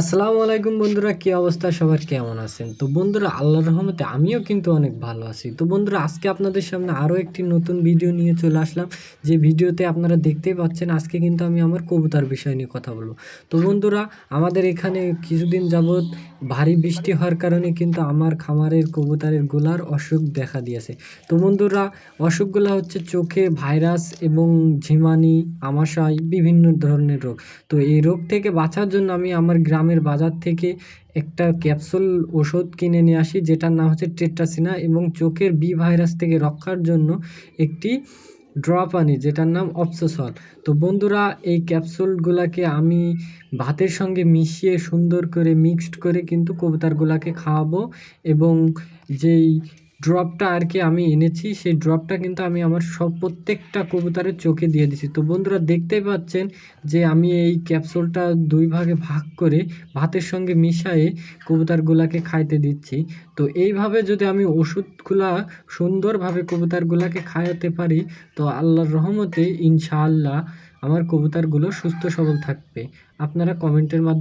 আসসালামু আলাইকুম বন্ধুরা, কি অবস্থা? সবার কেমন আছেন? তো বন্ধুরা, আল্লাহর রহমতে আমিও কিন্তু অনেক ভালো আছি। তো বন্ধুরা, আজকে আপনাদের সামনে আরও একটি নতুন ভিডিও নিয়ে চলে আসলাম। যে ভিডিওতে আপনারা দেখতেই পাচ্ছেন, আজকে কিন্তু আমি আমার কবুতার বিষয় নিয়ে কথা বলব। তো বন্ধুরা, আমাদের এখানে কিছুদিন যাবৎ ভারী বৃষ্টি হওয়ার কারণে কিন্তু আমার খামারের কবুতরের গোলার অসুখ দেখা দিয়েছে। তো বন্ধুরা, অসুখগুলো হচ্ছে চোখে ভাইরাস এবং ঝিমানি আমাশাই বিভিন্ন ধরনের রোগ। তো এই রোগ থেকে বাঁচার জন্য আমি আমার গ্রামের বাজার থেকে একটা ক্যাপসুল ওষুধ কিনে নিয়ে আসি, যেটার নাম হচ্ছে টেট্রাসিনা এবং চোখের বি ভাইরাস থেকে রক্ষার জন্য একটি ড্রপ আনি যেটার নাম অপসোসল তো বন্ধুরা, এই ক্যাপসুলগুলোকে আমি ভাতের সঙ্গে মিশিয়ে সুন্দর করে মিক্সড করে কিন্তু কবুতরগুলোকে খাওয়াবো এবং যেই ড্রপটা আর কি আমি এনেছি, সেই ড্রপটা কিন্তু আমি আমার সব প্রত্যেকটা কবুতরের চোখে দিয়ে দিছি। তো বন্ধুরা দেখতেই পাচ্ছেন যে আমি এই ক্যাপসুলটা দুই ভাগে ভাগ করে ভাতের সঙ্গে মিশায়ে কবুতরগুলাকে খাইতে দিচ্ছি। তো এইভাবে যদি আমি ওষুধগুলা সুন্দরভাবে কবুতরগুলাকে খাওয়াতে পারি, তো আল্লাহর রহমতে ইনশাআল্লাহ আমার কবুতরগুলো সুস্থ সবল থাকবে। আপনারা কমেন্টের মাধ্যমে